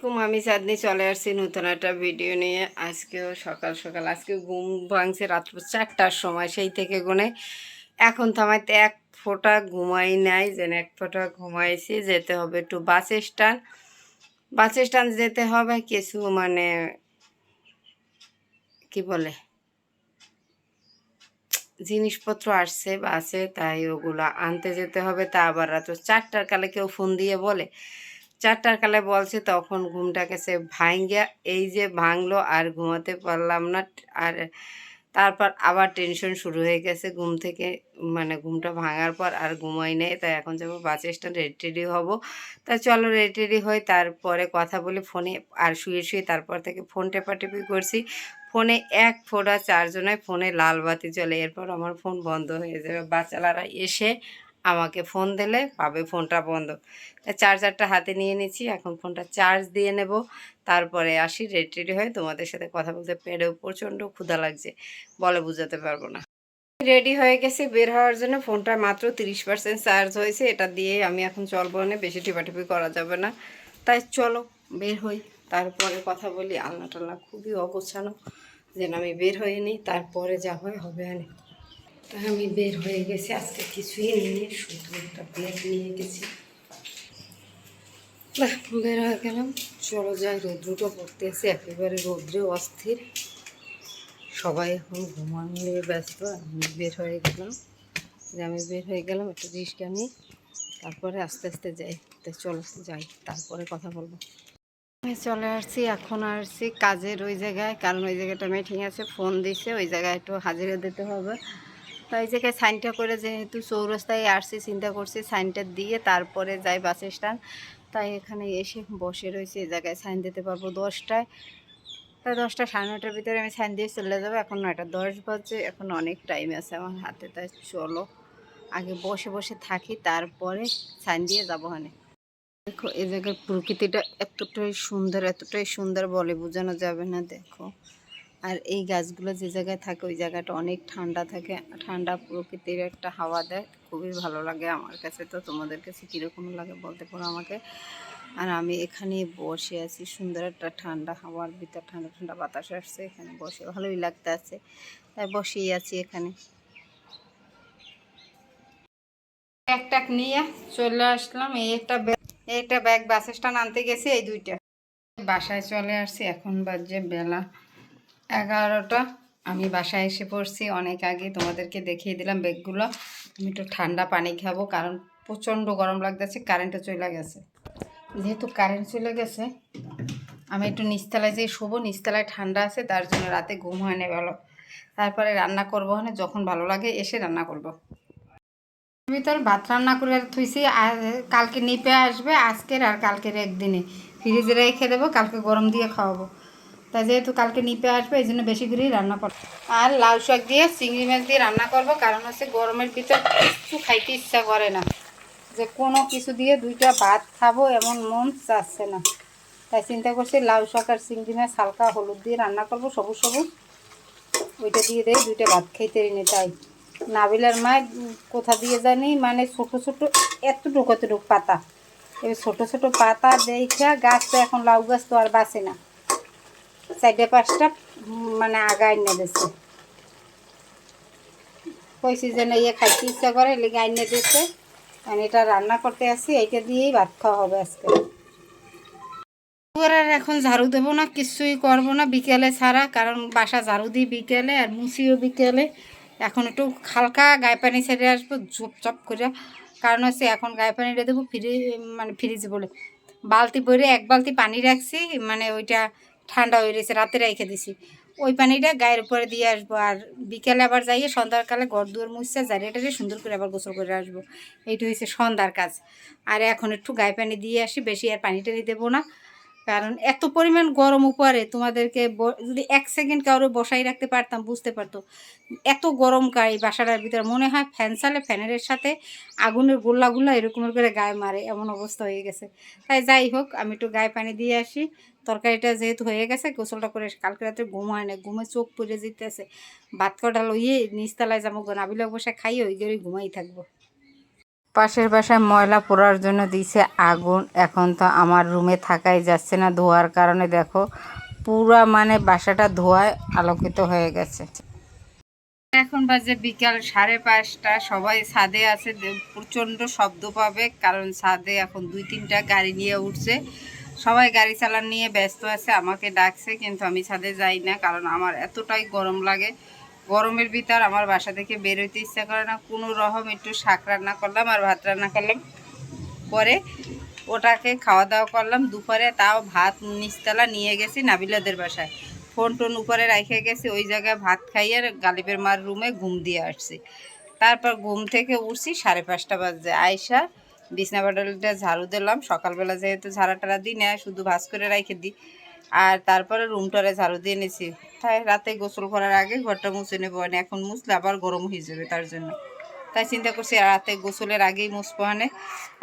আসসালামাইকুম আমি চাঁদনি চলে আসছি নতুন একটা ভিডিও নিয়ে। আজকেও সকাল সকাল, আজকে ঘুম ভাঙছে রাত্র চারটার সময়, সেই থেকে গুনে। এখন তো আমার এক ফোঁটা ঘুমাই নাই, যেন এক ফোঁটা ঘুমাইছি, যেতে হবে একটু বাস স্ট্যান্ড। বাস স্ট্যান্ড যেতে হবে, কিছু মানে কি বলে, জিনিসপত্র আসছে, বাসে, তাই ওগুলো আনতে যেতে হবে। তা আবার রাত চারটার কালে কেউ ফোন দিয়ে বলে চারটার কালে বলছে, তখন ঘুমটা গেছে ভাঙ্গিয়া এই যে ভাঙলো আর ঘুমাতে পারলাম না, আর তারপর আবার টেনশন শুরু হয়ে গেছে ঘুম থেকে মানে ঘুমটা ভাঙার পর আর ঘুমাই নেই, তাই এখন যাব বাস স্ট্যান্ড রেডি টেডি হব। তা চলো রেডি টেডি হই, তারপরে কথা বলে ফোনে, আর শুয়ে শুয়ে তারপর থেকে ফোন টেপাটেপি করছি। ফোনে এক ফোঁটা চারজনায় ফোনে লাল বাতি চলে এরপর আমার ফোন বন্ধ হয়ে যাবে। বাচ্চালারা এসে আমাকে ফোন দিলে পাবে ফোনটা বন্ধ। চার্জারটা হাতে নিয়ে নিচ্ছি, এখন ফোনটা চার্জ দিয়ে নেব। তারপরে আসি, রেডি রেডি হয়ে তোমাদের সাথে কথা বলতে। পেরেও প্রচণ্ড ক্ষুধা লাগছে, বলে বুঝাতে পারব না। রেডি হয়ে গেছি, বের হওয়ার জন্য ফোনটা মাত্র তিরিশ পার্সেন্ট চার্জ হয়েছে। এটা দিয়ে আমি এখন চলবো না বেশি টিপাটিপি করা যাবে না। তাই চলো, বের হই। তারপরে কথা বলি আল্লাহ টাল্লাহ খুবই অগোছানো যেন আমি বের হয়ে নিই তারপরে যা হয় হবে আনে। তাই আমি বের হয়ে গেছি, আজকে কিছুই নিয়ে শুধু একটা ব্যাগ নিয়ে গেছি। বের হয়ে গেলাম। চলো যাই, রৌদ্রটা পড়তে পড়তেছে, একেবারে রৌদ্রে অস্থির। সবাই এখন ঘুমান নিয়ে ব্যস্ত, আমি বের হয়ে গেলাম। যে আমি বের হয়ে গেলাম, একটু রিস্কা আমি তারপরে আস্তে আস্তে যাই। তো চলো যাই, তারপরে কথা বলব। আমি চলে আসছি, এখন আসছি কাজের ওই জায়গায়, কারণ ওই জায়গাটা মিটিং আছে ফোন দিছে, ওই জায়গায় একটু হাজিরা দিতে হবে। তো এই জায়গায় সাইনটা করে যেহেতু চৌরাস্তায় আসছি, চিন্তা করছি সাইনটা দিয়ে তারপরে যাই বাস স্ট্যান্ড। তাই এখানে এসে বসে রয়েছে, এই জায়গায় সাইন দিতে পারব দশটায়। তাই দশটা সাড়ে নটার ভিতরে আমি সাইন দিয়ে চলে যাব। এখন নয়টা দশ বাজে, এখন অনেক টাইম আছে আমার হাতে, তাই চলো। আগে বসে বসে থাকি, তারপরে সাইন দিয়ে যাব ওখানে। দেখো, এই জায়গার প্রকৃতিটা এতটাই সুন্দর এতটাই সুন্দর বলে বোঝানো যাবে না, দেখো। আর এই গাছগুলো যে জায়গায় থাকে, ওই জায়গাটা অনেক ঠান্ডা থাকে। ঠান্ডা প্রকৃতির একটা হাওয়া দেয়। খুবই ভালো লাগে আমার কাছে তো। তোমাদের কাছে কীরকম লাগে বলতে পারো আমাকে? আর আমি এখানে বসে আছি। সুন্দর একটা ঠান্ডা হাওয়ার ভিতর। ঠান্ডা ঠান্ডা বাতাস আসছে এখানে বসে। ভালোই লাগতে আছে। তাই বসেই আছি এখানে। ট্যাগ নিয়ে চলে আসলাম। এই একটা ব্যাগ একটা ব্যাগ বাস স্ট্যান্ড আনতে গেছি, এই দুইটা। বাসায় চলে আসছি। এখন বাজে বেলা। এগারোটা। আমি বাসায় এসে পড়ছি, অনেক আগে তোমাদেরকে দেখিয়ে দিলাম ব্যাগগুলো। আমি একটু ঠান্ডা পানি খাব, কারণ প্রচণ্ড গরম লাগতেছে কারেন্টও চলে গেছে। যেহেতু কারেন্ট চলে গেছে, আমি একটু নিচতলায় যেয়ে শোবো, নিচতলায় ঠান্ডা আছে, তার জন্য রাতে ঘুম হয় না ভালো। তারপরে রান্না করব মানে যখন ভালো লাগে এসে রান্না করব। ভিতর ভাত রান্না করে থুইছি কালকে নিপে আসবে, আজকের আর কালকের একদিনে। ফ্রিজে রেখে দেবো, কালকে গরম দিয়ে খাওয়াবো। তাই যেহেতু কালকে নিপে আসবে, এই জন্য বেশি করেই রান্না করব। আর লাউ শাক দিয়ে চিংড়ি মাছ দিয়ে রান্না করব, কারণ হচ্ছে গরমের ভিতর কিছু খাইতে ইচ্ছা করে না। যে কোনো কিছু দিয়ে দুইটা ভাত খাব এমন মন চাচ্ছে না। তাই চিন্তা করছি লাউ শাক আর চিংড়ি মাছ হালকা হলুদ দিয়ে রান্না করব, সবুজ সবুজ। ওইটা দিয়ে দেয় দুইটা ভাত খাইতে নি তাই। নাবিলার মা কোথা দিয়ে জানি মানে ছোট ছোট এতটুকু এতটুকু পাতা। এই ছোট ছোট পাতা দেখা গাছ তো এখন লাউ গাছ তো আর বাঁচে না। চারটে পাঁচটা মানে আগায় এনে দিচ্ছে কইছি যে না ইয়ে খাইতে ইচ্ছা করে লেগে আইনে দিচ্ছে আমি এটা রান্না করতে আসি, এইটা দিয়েই ভাত খাওয়া হবে আজকে। আর এখন ঝাড়ু দেবো না, কিছুই করব না বিকেলে ছাড়া, কারণ বাসা ঝাড়ু দিই বিকেলে আর মুছিও বিকেলে। এখন একটু হালকা গায়ে পানি ছেড়ে আসব, ঝুপ চপ করে কারণ হচ্ছে এখন গায়ে পানিটা দেবো, ফ্রি মানে ফ্রিজ বলে। বালতি ভরে এক বালতি পানি রাখছি মানে ওইটা ঠান্ডা হয়ে রয়েছে, রাতে রেখে দিছি। ওই পানিটা গায়ের উপরে দিয়ে আসব আর বিকেলে আবার যাইয়ে সন্ধ্যাকালে ঘর দুয়ার মুছছে জারিয়াটারে সুন্দর করে আবার গোসল করে আসব। এইটা হয়েছে সন্ধ্যার কাজ। আর এখন একটু গায়ে পানি দিয়ে আসি, বেশি আর পানি টানি দেবো না। কারণ এত পরিমাণ গরম উপরে তোমাদেরকে যদি এক সেকেন্ড কারও বসাই রাখতে পারতাম, বুঝতে পারতো। এত গরম গায়ে বাসাটার ভিতরে? মনে হয় ফ্যান চালে ফ্যানের সাথে আগুনের গোল্লাগুলো এরকমের করে গায়ে মারে, এমন অবস্থা হয়ে গেছে। তাই যাই হোক, আমি একটু গায়ে পানি দিয়ে আসি। তরকারিটা যেহেতু হয়ে গেছে, গোসলটা করে কালকে রাতে ঘুম হয় না ঘুমে চোখ পড়ে যেতেছে। ভাত কটা লইয়ে নিচতলায় যাব নাবিলে বসে খাইয়ে ওই করে ঘুমাই থাকব। পাশের বাসায় ময়লা পোড়ার জন্য দিছে আগুন। এখন তো আমার রুমে থাকাই যাচ্ছে না ধোয়ার কারণে, দেখো। পুরা মানে বাসাটা ধোয়ায় আলোকিত হয়ে গেছে। এখন বাজে বিকাল সাড়ে পাঁচটা। সবাই ছাদে আছে প্রচণ্ড শব্দ পাবে, কারণ ছাদে এখন দুই তিনটা গাড়ি নিয়ে উঠছে। সবাই গাড়ি চালান নিয়ে ব্যস্ত আছে, আমাকে ডাকছে, কিন্তু আমি ছাদে যাই না, কারণ আমার এতটাই গরম লাগে। গরমের ভিতর আমার বাসা থেকে বেরোতে ইচ্ছা করে না। কোনো রকম একটু শাক রান্না করলাম আর ভাত রান্না করলাম। পরে ওটাকে খাওয়া দাওয়া করলাম। দুপুরে তাও ভাত নিচতলা নিয়ে গেছি নাবিলাদের বাসায়। ফোন টোন উপরে রেখে গেছি, ওই জায়গায় ভাত খাইয়ে গালিবের মার রুমে ঘুম দিয়ে আসছি। তারপর ঘুম থেকে উঠছি সাড়ে পাঁচটা বাজে। আয়সা বিছনা বাডলটা ঝাড়ু দিলাম। সকালবেলা যেহেতু ঝাড়া টাড়া দিই না শুধু ভাজ করে রেখে দিই। আর তারপরে রুমটারে ঝাড়ু দিয়ে নিয়েছি তাই রাতে গোসল করার আগে ঘরটা মুছে নেব। না এখন মুছলে আবার গরম হয়ে যাবে তার জন্য। তাই চিন্তা করছি রাতে গোসলের আগেই মুছবো হানে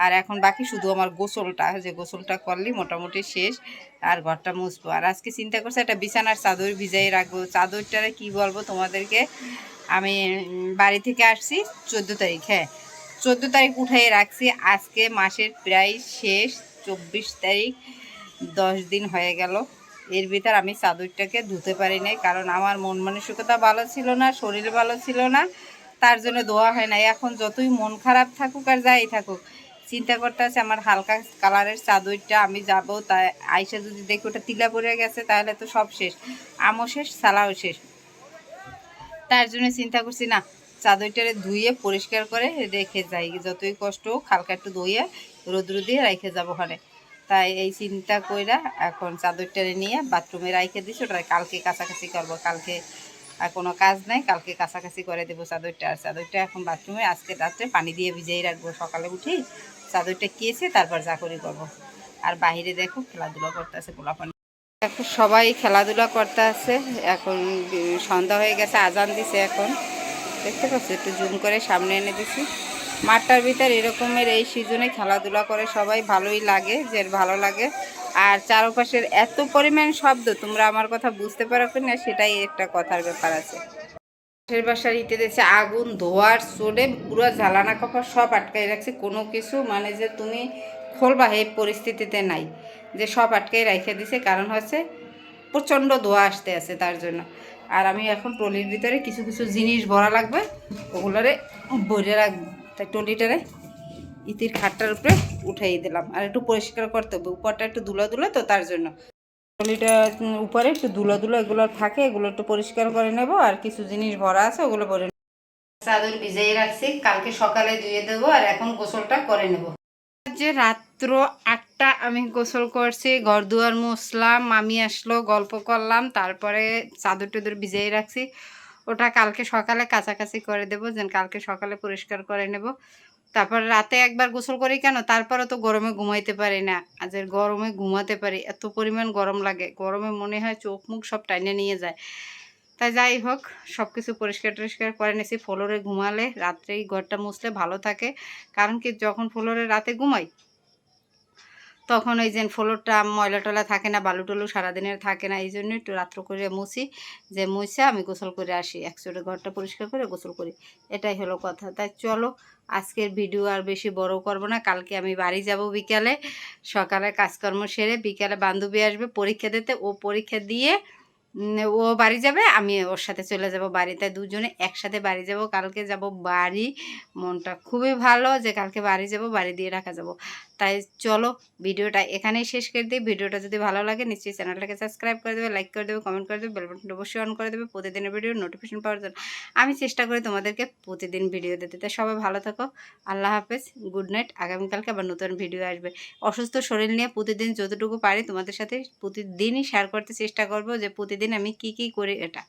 আর এখন বাকি শুধু আমার গোসলটা, যে গোসলটা করলি মোটামুটি শেষ, আর ঘরটা মুছবো। আর আজকে চিন্তা করছি একটা বিছানার চাদর ভিজাই রাখব। চাদরটারে কি বলব তোমাদেরকে? আমি বাড়ি থেকে আসছি চোদ্দ তারিখ হ্যাঁ। চোদ্দ তারিখ উঠাই রাখছি। আজকে মাসের প্রায় শেষ, চব্বিশ তারিখ। দশ দিন হয়ে গেল। এর ভিতর আমি চাদরটাকে ধুতে পারি নাই, কারণ আমার মন মানসিকতা ভালো ছিল না, শরীর ভালো ছিল না, তার জন্য ধোয়া হয় না এখন যতই মন খারাপ থাকুক আর যাই থাকুক, চিন্তা করতে আছে আমার হালকা কালারের চাদরটা আমি যাব, তাই আইসা যদি দেখি ওটা তিলা পড়ে গেছে, তাহলে তো সব শেষ, আমও শেষ, সালাও শেষ। তার জন্য চিন্তা করছি, না, চাদরটারে ধুয়ে পরিষ্কার করে রেখে যাই, যতই কষ্ট হোক, হালকা একটু ধুয়ে রোদ্র দিয়ে রেখে যাব ওখানে। তাই এই চিন্তা কইরা এখন চাদরটারে নিয়ে বাথরুমে রাইখে দিছি ওটা কালকে কাছাকাছি করব। কালকে আর কোনো কাজ নাই, কালকে কাছাকাছি করে দেবো চাদরটা। আর চাদরটা এখন বাথরুমে আজকে রাত্রে পানি দিয়ে ভিজিয়ে রাখব। সকালে উঠি চাদরটা কেসে তারপর যা করি করব। আর বাইরে দেখো খেলাধুলা করতে আছে পোলাপানি। এখন সবাই খেলাধুলা করতে আছে এখন সন্ধ্যা হয়ে গেছে, আজান দিছে এখন। দেখতে পাচ্ছ, একটু জুম করে সামনে এনে দিছি। মাঠটার ভিতর এরকমের এই সিজনে খেলাধুলা করে সবাই ভালোই লাগে, যে ভালো লাগে। আর চারপাশের এত পরিমাণ শব্দ, তোমরা আমার কথা বুঝতে পারো না, সেটাই একটা কথার ব্যাপার আছে। পাশের বাসার ইতে দিয়েছে আগুন, ধোয়ার চলে পুরো জ্বালানা কাপড় সব আটকাই রাখছে। কোনো কিছু মানে যে তুমি খোলবা এই পরিস্থিতিতে নাই, যে সব আটকাই রেখে দিছে। কারণ হচ্ছে প্রচণ্ড ধোয়া আসতে আছে তার জন্য। আর আমি এখন ট্রলির ভিতরে কিছু কিছু জিনিস ভরা লাগবে, ওগুলোরে ভরে রাখব। তাই ট্রলিটারে ইতির খাটটার উপরে উঠাই দিলাম। আর একটু পরিষ্কার করতে হবে উপরটা একটু ধুলো ধুলো তো তার জন্য। ট্রলিটা উম, উপরে একটু ধুলো ধুলো এগুলো থাকে এগুলো একটু পরিষ্কার করে নেব। আর কিছু জিনিস ভরা আছে ওগুলো ভরে নেব। চাদর ভিজিয়ে রাখছি কালকে সকালে ধুয়ে দেবো আর এখন গোসলটা করে নেব। যে রাত্র আটটা আমি গোসল করছি ঘর দুয়ার মুছলাম মামি আসলো গল্প করলাম তারপরে চাদর টাদর ভিজিয়ে রাখছি। ওটা কালকে সকালে কাছাকাছি করে দেবো, যেন কালকে সকালে পরিষ্কার করে নেব। তারপর রাতে একবার গোসল করি কেন? তারপরে তো গরমে ঘুমাইতে পারি না। আজ গরমে ঘুমাতে পারি, এত পরিমাণ গরম লাগে। গরমে মনে হয় চোখ মুখ সব টাইনে নিয়ে যায়। তাই যাই হোক সব কিছু পরিষ্কার টরিষ্কার করে নিয়েছি ফ্লোরে ঘুমালে রাত্রেই ঘরটা মুছলে ভালো থাকে। কারণ কি, যখন ফ্লোরে রাতে ঘুমাই তখন ওই যে ফ্লোরটা ময়লা টলা থাকে না, বালু টলু সারাদিনের থাকে না, এই জন্য একটু রাত্র করে মুছি। যে মুছে আমি গোসল করে আসি একচুয়ালি ঘরটা পরিষ্কার করে গোসল করি। এটাই হলো কথা। তাই চলো, আজকের ভিডিও আর বেশি বড় করব না। কালকে আমি বাড়ি যাব বিকালে। সকালে কাজকর্ম সেরে বিকালে বান্ধবী আসবে পরীক্ষা দিতে। ও পরীক্ষা দিয়ে ও বাড়ি যাবে, আমি ওর সাথে চলে যাব বাড়ি তাই দুজনে একসাথে বাড়ি যাব, কালকে যাব বাড়ি, মনটা খুবই ভালো যে কালকে বাড়ি যাব, বাড়ি দিয়ে রাখা যাব। তাই চলো, ভিডিওটা এখানেই শেষ করে দিই, ভিডিওটা যদি ভালো লাগে নিশ্চয়ই চ্যানেলটাকে সাবস্ক্রাইব করে দেবে, লাইক করে দেবে কমেন্ট করে দেবে বেল বাটনটা অবশ্যই অন করে দেবে, প্রতিদিনের ভিডিও নোটিফিকেশন পাওয়ার জন্য। আমি চেষ্টা করি তোমাদেরকে প্রতিদিন ভিডিও দিতে। তাই সবাই ভালো থাকো, আল্লাহ হাফেজ গুড নাইট আগামীকালকে আবার নতুন ভিডিও আসবে। অসুস্থ শরীর নিয়ে প্রতিদিন যতটুকু পারি তোমাদের সাথে প্রতিদিনই শেয়ার করতে চেষ্টা করব যে প্রতিদিন আমি কি কি করে এটা